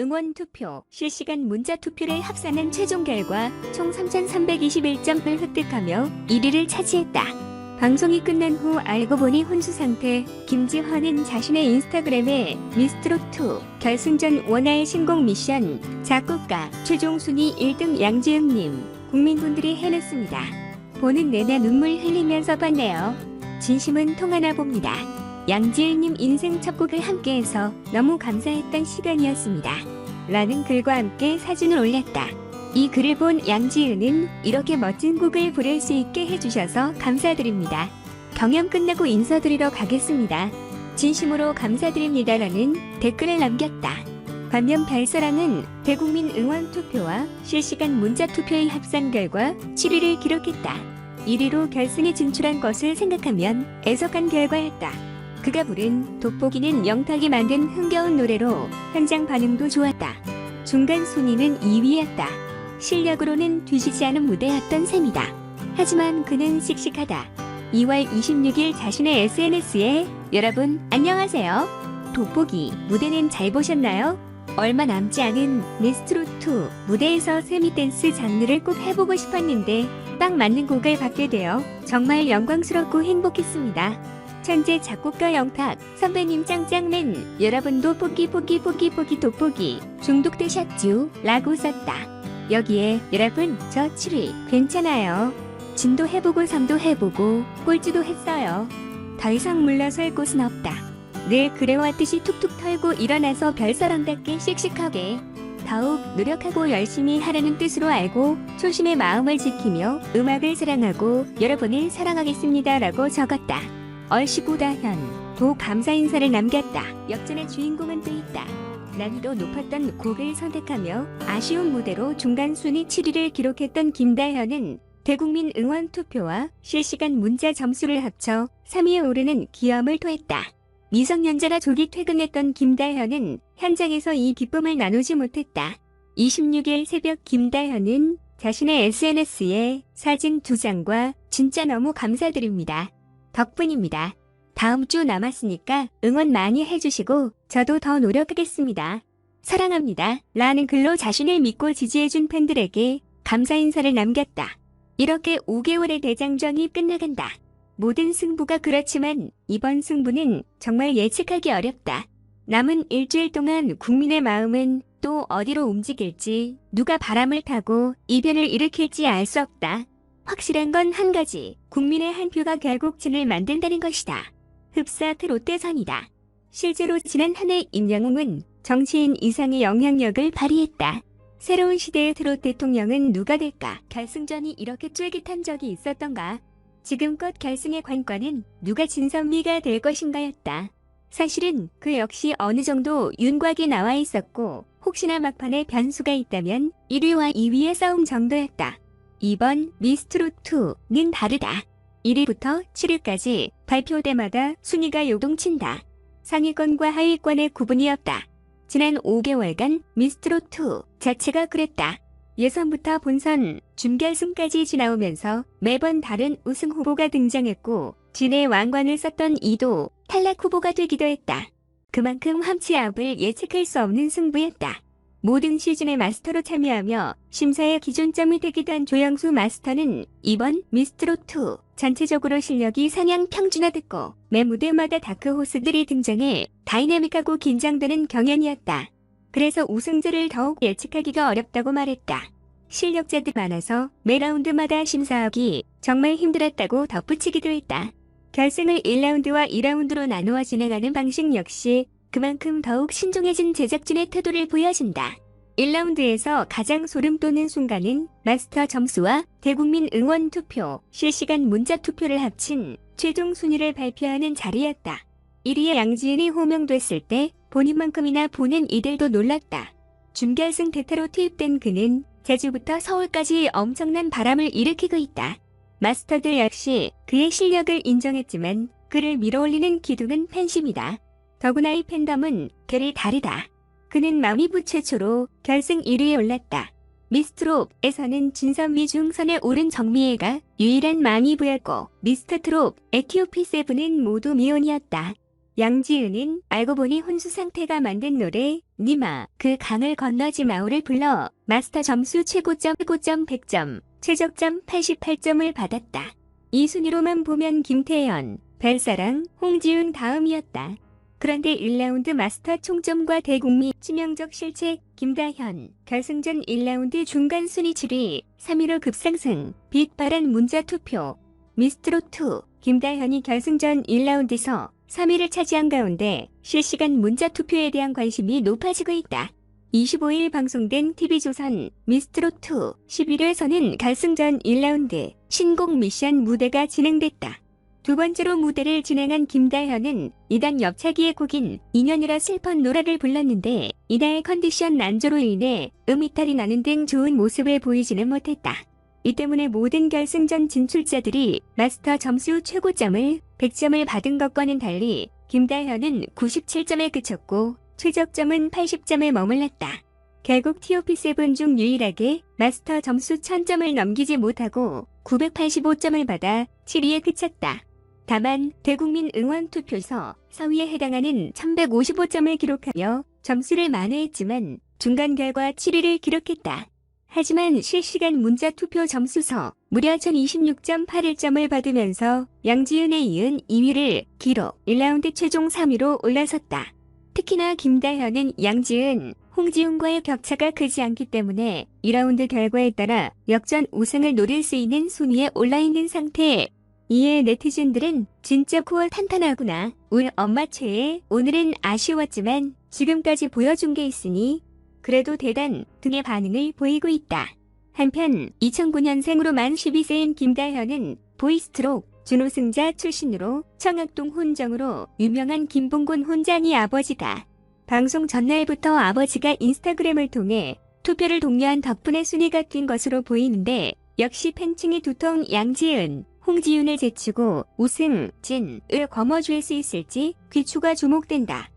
응원 투표, 실시간 문자 투표를 합산한 최종 결과 총 3,321점을 획득하며 1위를 차지했다. 방송이 끝난 후 알고 보니 혼수 상태, 김지환은 자신의 인스타그램에 미스트롯2 결승전 원화의 신곡 미션 작곡가 최종 순위 1등 양지은님 국민분들이 해냈습니다. 보는 내내 눈물 흘리면서 봤네요. 진심은 통하나 봅니다. 양지은님 인생 첫 곡을 함께해서 너무 감사했던 시간이었습니다. 라는 글과 함께 사진을 올렸다. 이 글을 본 양지은은 이렇게 멋진 곡을 부를 수 있게 해주셔서 감사드립니다. 경연 끝나고 인사드리러 가겠습니다. 진심으로 감사드립니다라는 댓글을 남겼다. 반면 별사랑은 대국민 응원 투표와 실시간 문자 투표의 합산 결과 7위를 기록했다. 1위로 결승에 진출한 것을 생각하면 애석한 결과였다. 그가 부른 돋보기는 영탁이 만든 흥겨운 노래로 현장 반응도 좋았다. 중간 순위는 2위였다. 실력으로는 뒤지지 않은 무대였던 셈이다. 하지만 그는 씩씩하다. 2월 26일 자신의 SNS에 여러분 안녕하세요. 돋보기 무대는 잘 보셨나요? 얼마 남지 않은 네스트로2 무대에서 세미 댄스 장르를 꼭 해보고 싶었는데 딱 맞는 곡을 받게 되어 정말 영광스럽고 행복했습니다. 천재 작곡가 영탁 선배님 짱짱맨 여러분도 포기 포기 포기 포기 돋보기 중독되셨죠? 라고 썼다. 여기에 여러분 저 7위 괜찮아요. 진도 해보고 삼도 해보고 꼴찌도 했어요. 더 이상 물러설 곳은 없다. 늘 그래왔듯이 툭툭 털고 일어나서 별사람답게 씩씩하게 더욱 노력하고 열심히 하려는 뜻으로 알고 초심의 마음을 지키며 음악을 사랑하고 여러분을 사랑하겠습니다라고 적었다. 얼씨보다현 도 감사 인사를 남겼다. 역전의 주인공은 또 있다. 난이도 높았던 곡을 선택하며 아쉬운 무대로 중간 순위 7위를 기록했던 김다현은 대국민 응원 투표와 실시간 문자 점수를 합쳐 3위에 오르는 기염을 토했다. 미성년자라 조기 퇴근했던 김다현은 현장에서 이 기쁨을 나누지 못했다. 26일 새벽 김다현은 자신의 SNS에 사진 두 장과 진짜 너무 감사드립니다. 덕분입니다. 다음 주 남았으니까 응원 많이 해주시고 저도 더 노력하겠습니다. 사랑합니다. 라는 글로 자신을 믿고 지지해준 팬들에게 감사 인사를 남겼다. 이렇게 5개월의 대장정이 끝나간다. 모든 승부가 그렇지만 이번 승부는 정말 예측하기 어렵다. 남은 일주일 동안 국민의 마음은 또 어디로 움직일지 누가 바람을 타고 이변을 일으킬지 알 수 없다. 확실한 건 한 가지. 국민의 한 표가 결국 진을 만든다는 것이다. 흡사 트롯대선이다. 실제로 지난 한 해 임영웅은 정치인 이상의 영향력을 발휘했다. 새로운 시대의 트롯 대통령은 누가 될까? 결승전이 이렇게 쫄깃한 적이 있었던가? 지금껏 결승의 관건은 누가 진선미가 될 것인가였다. 사실은 그 역시 어느 정도 윤곽이 나와 있었고 혹시나 막판에 변수가 있다면 1위와 2위의 싸움 정도였다. 이번 미스트롯2는 다르다. 1위부터 7위까지 발표대마다 순위가 요동친다. 상위권과 하위권의 구분이 없다. 지난 5개월간 미스트롯2 자체가 그랬다. 예선부터 본선, 준결승까지 지나오면서 매번 다른 우승 후보가 등장했고 진의 왕관을 썼던 이도 탈락 후보가 되기도 했다. 그만큼 함치압을 예측할 수 없는 승부였다. 모든 시즌의 마스터로 참여하며 심사의 기준점이 되기도 한 조영수 마스터는 이번 미스트롯2 전체적으로 실력이 상향 평준화됐고 매 무대마다 다크호스들이 등장해 다이내믹하고 긴장되는 경연이었다. 그래서 우승자를 더욱 예측하기가 어렵다고 말했다. 실력자들 많아서 매 라운드마다 심사하기 정말 힘들었다고 덧붙이기도 했다. 결승을 1라운드와 2라운드로 나누어 진행하는 방식 역시 그만큼 더욱 신중해진 제작진의 태도를 보여준다. 1라운드에서 가장 소름 돋는 순간은 마스터 점수와 대국민 응원 투표, 실시간 문자 투표를 합친 최종 순위를 발표하는 자리였다. 1위의 양지은이 호명됐을 때 본인만큼이나 보는 이들도 놀랐다. 준결승 대타로 투입된 그는 제주부터 서울까지 엄청난 바람을 일으키고 있다. 마스터들 역시 그의 실력을 인정했지만 그를 밀어올리는 기둥은 팬심이다. 더구나 이 팬덤은 결이 다르다. 그는 마미부 최초로 결승 1위에 올랐다. 미스트롭에서는 진선미 중선에 오른 정미애가 유일한 마미부였고 미스터트롭, 에티오피 세븐은 모두 미혼이었다. 양지은은 알고 보니 혼수 상태가 만든 노래 니마 그 강을 건너지 마오를 불러 마스터 점수 최고점 최고점 100점, 최적점 88점을 받았다. 이 순위로만 보면 김태현, 벨사랑, 홍지훈 다음이었다. 그런데 1라운드 마스터 총점과 대국민 치명적 실책 김다현 결승전 1라운드 중간 순위 7위 3위로 급상승 빛바란 문자 투표 미스트롯2 김다현이 결승전 1라운드에서 3위를 차지한 가운데 실시간 문자 투표에 대한 관심이 높아지고 있다. 25일 방송된 TV조선 미스트롯2 11회에서는 결승전 1라운드 신곡 미션 무대가 진행됐다. 두 번째로 무대를 진행한 김다현은 이단 옆차기의 곡인 인연이라 슬픈 노래를 불렀는데 이다의 컨디션 난조로 인해 음이탈이 나는 등 좋은 모습을 보이지는 못했다. 이 때문에 모든 결승전 진출자들이 마스터 점수 최고점을 100점을 받은 것과는 달리 김다현은 97점에 그쳤고 최적점은 80점에 머물렀다. 결국 TOP7 중 유일하게 마스터 점수 1000점을 넘기지 못하고 985점을 받아 7위에 그쳤다. 다만 대국민 응원 투표서 4위에 해당하는 1155점을 기록하며 점수를 만회했지만 중간 결과 7위를 기록했다. 하지만 실시간 문자 투표 점수서 무려 1026.81점을 받으면서 양지은에 이은 2위를 기록 1라운드 최종 3위로 올라섰다. 특히나 김다현은 양지은, 홍지훈과의 격차가 크지 않기 때문에 2라운드 결과에 따라 역전 우승을 노릴 수 있는 순위에 올라있는 상태. 이에 네티즌들은 진짜 코어 탄탄하구나. 울 엄마 최애. 오늘은 아쉬웠지만 지금까지 보여준 게 있으니 그래도 대단 등의 반응을 보이고 있다. 한편 2009년생으로 만 12세인 김다현은 보이스트록 준우승자 출신으로 청학동 혼정으로 유명한 김봉곤 혼장이 아버지다. 방송 전날부터 아버지가 인스타그램을 통해 투표를 독려한 덕분에 순위가 뛴 것으로 보이는데 역시 팬층이 두통 양지은, 홍지윤을 제치고 우승, 진을 거머쥘 수 있을지 귀추가 주목된다.